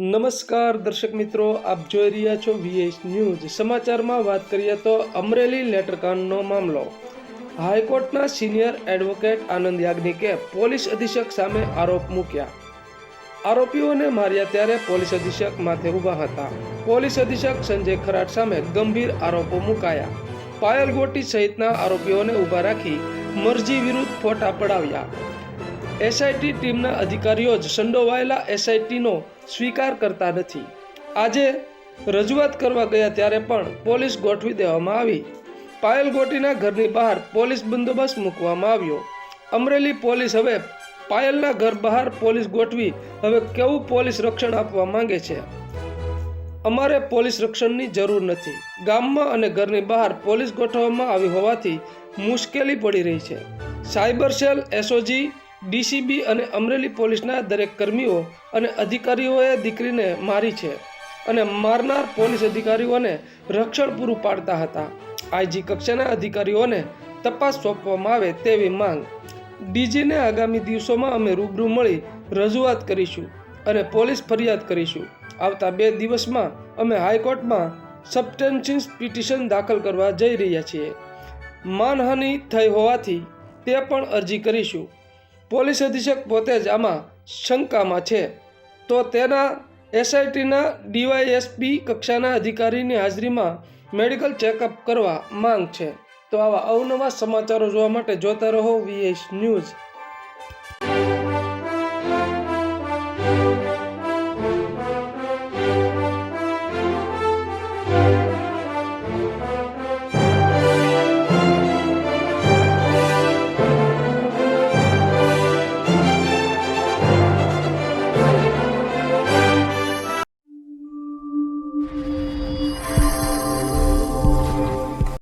નમસ્કાર દર્શક મિત્રો, આપ જોઈ રહ્યા છો વીએસ ન્યૂઝ સમાચારમાં વાત કરીએ તો અમરેલી લેટરકાંડનો મામલો. હાઈકોર્ટના સિનિયર એડવોકેટ આનંદ યાજ્ઞિકે પોલીસ અધિક્ષક સામે આરોપ મૂક્યા. આરોપીઓને માર્યા ત્યારે પોલીસ અધિક્ષક માથે ઊભા હતા. પોલીસ અધિક્ષક સંજય ખરાટ સામે ગંભીર આરોપો મુકાયા. પાયલ ગોટી સહિતના આરોપીઓને ઊભા રાખી મરજી વિરુદ્ધ ફોટા પડાવ્યા. એસઆઈટી ટીમના અધિકારીઓ જ સંડોવાયેલા એસઆઈટીનો સ્વીકાર કરતા નથી. આજે રજૂઆત કરવા ગયા ત્યારે પણ પોલીસ ગોઠવી દેવામાં આવી. પાયલ ગોટીના ઘરની બહાર પોલીસ બંદોબસ્ત મૂકવામાં આવ્યો. અમરેલી પોલીસ હવે પાયલના ઘર બહાર પોલીસ ગોઠવી હવે કેવું પોલીસ રક્ષણ આપવા માંગે છે? અમારે પોલીસ રક્ષણની જરૂર નથી. ગામમાં અને ઘરની બહાર પોલીસ ગોઠવવામાં આવી હોવાથી મુશ્કેલી પડી રહી છે. સાયબર સેલ એસઓજી ડીસીબી અને અમરેલી પોલીસના દરેક કર્મીઓ અને અધિકારીઓએ દીકરીને મારી છે અને મારનાર પોલીસ અધિકારીઓને રક્ષણ પૂરું પાડતા હતા. આઈજી કક્ષાના અધિકારીઓને તપાસ સોંપવામાં આવે તેવી માંગ. ડીજીને આગામી દિવસોમાં અમે રૂબરૂ મળી રજૂઆત કરીશું અને પોલીસ ફરિયાદ કરીશું. આવતા બે દિવસમાં અમે હાઈકોર્ટમાં સબટેન્શન્સ પિટિશન દાખલ કરવા જઈ રહ્યા છીએ. માનહાનિ થઈ હોવાથી તે પણ અરજી કરીશું. પોલીસ અધિક્ષક પોતે જ આમાં શંકામાં છે. તો તેના એસઆઈટીના ડીવાયએસપી કક્ષાના અધિકારીની હાજરીમાં મેડિકલ ચેકઅપ કરવા માંગ છે. તો આવા અવનવા સમાચારો જોવા માટે જોતા રહો વીએસ ન્યૂઝ.